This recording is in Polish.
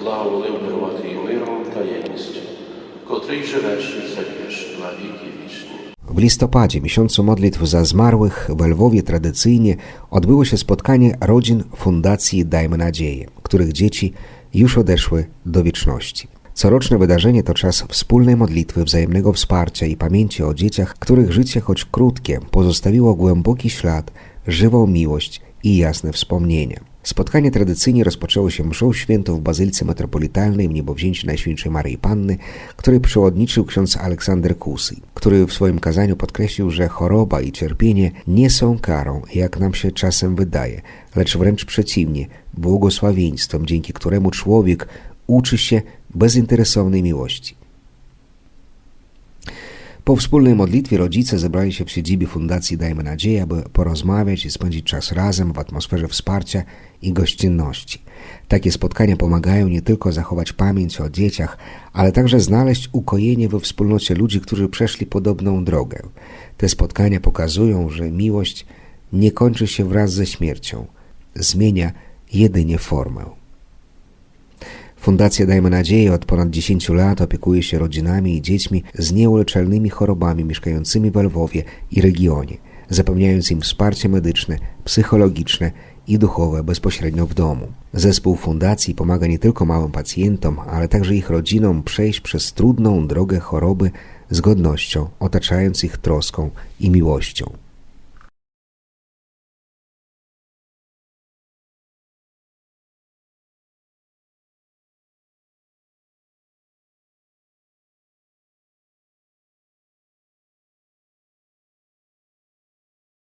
благоволив дарувати і миром та єдністю, котрий живеш і царюєш на віки вічні. W listopadzie, miesiącu modlitw za zmarłych, w Lwowie tradycyjnie odbyło się spotkanie rodzin Fundacji Dajmy Nadzieję, których dzieci już odeszły do wieczności. Coroczne wydarzenie to czas wspólnej modlitwy, wzajemnego wsparcia i pamięci o dzieciach, których życie, choć krótkie, pozostawiło głęboki ślad, żywą miłość i jasne wspomnienia. Spotkanie tradycyjnie rozpoczęło się mszą świętą w Bazylce Metropolitalnej w niebowzięciu Najświętszej Maryi Panny, której przewodniczył ksiądz Aleksander Kusy, który w swoim kazaniu podkreślił, że choroba i cierpienie nie są karą, jak nam się czasem wydaje, lecz wręcz przeciwnie, błogosławieństwem, dzięki któremu człowiek uczy się bezinteresownej miłości. Po wspólnej modlitwie rodzice zebrali się w siedzibie Fundacji Dajmy Nadzieję, aby porozmawiać i spędzić czas razem w atmosferze wsparcia i gościnności. Takie spotkania pomagają nie tylko zachować pamięć o dzieciach, ale także znaleźć ukojenie we wspólnocie ludzi, którzy przeszli podobną drogę. Te spotkania pokazują, że miłość nie kończy się wraz ze śmiercią, zmienia jedynie formę. Fundacja Dajmy Nadzieję od ponad 10 lat opiekuje się rodzinami i dziećmi z nieuleczalnymi chorobami mieszkającymi w Lwowie i regionie, zapewniając im wsparcie medyczne, psychologiczne i duchowe bezpośrednio w domu. Zespół fundacji pomaga nie tylko małym pacjentom, ale także ich rodzinom przejść przez trudną drogę choroby z godnością, otaczając ich troską i miłością.